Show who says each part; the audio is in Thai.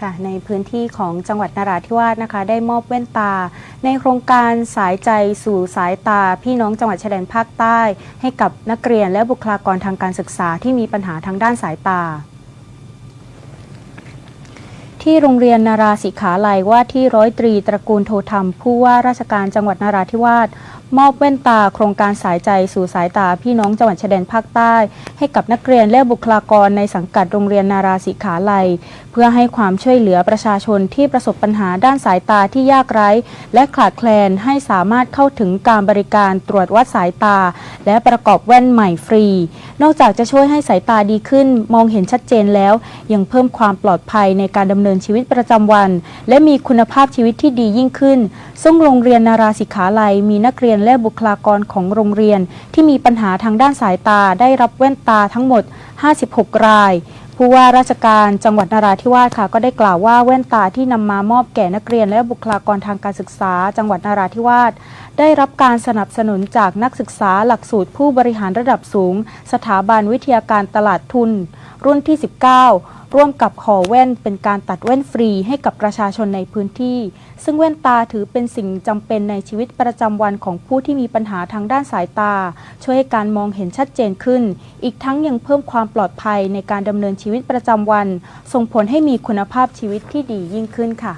Speaker 1: ค่ะในพื้นที่ของจังหวัดนราธิวาสนะคะ ได้มอบแว่นตา ในโครงการสายใจสู่สายตา พี่น้องจังหวัดชายแดนภาคใต้ ให้กับนักเรียนและบุคลากรทางการศึกษาที่มีปัญหาทางด้านสายตา ที่โรงเรียนนาราศิขาลัยว่าที่ร้อยตรีตระกูลโทธรรมผู้ว่าราชการจังหวัดนราธิวาส มอบแว่นตาโครงการสายใจสู่สายตาพี่น้องจังหวัดชายแดนภาคใต้ ให้กับนักเรียนและบุคลากรในสังกัดโรงเรียนนาราศิขาลัย เพื่อให้ความช่วยเหลือประชาชนที่ประสบปัญหาด้านสายตาที่ยากไร้ และขาดแคลนให้สามารถเข้าถึงการบริการตรวจวัดสายตา และประกอบแว่นใหม่ฟรี นอกจากจะช่วยให้สายตาดีขึ้น มองเห็นชัดเจนแล้ว ยังเพิ่มความปลอดภัยในการดำเนินชีวิตประจำวัน และมีคุณภาพชีวิตที่ดียิ่งขึ้น ซึ่งโรงเรียนนาราศิขาลัยมีนักเรียนและบุคลากรของโรงเรียน ที่มีปัญหาทางด้านสายตาได้รับแว่นตาทั้งหมด 56 รายผู้ว่าราชการจังหวัดนราธิวาสค่ะก็ได้กล่าวว่าแว่นตาที่นำมามอบแก่นักเรียน และบุคลากรทางการศึกษา จังหวัดนราธิวาสได้รับการสนับสนุนจากนักศึกษาหลักสูตรผู้บริหารระดับสูง สถาบันวิทยาการตลาดทุน รุ่นที่ 19ร่วมกับขอแว่นเป็นการตัดแว่นฟรีให้กับประชาชนในพื้นที่ ซึ่งแว่นตาถือเป็นสิ่งจำเป็นในชีวิตประจำวันของผู้ที่มีปัญหาทางด้านสายตา ช่วยให้การมองเห็นชัดเจนขึ้น อีกทั้งยังเพิ่มความปลอดภัยในการดำเนินชีวิตประจำวัน ส่งผลให้มีคุณภาพชีวิตที่ดียิ่งขึ้นค่ะ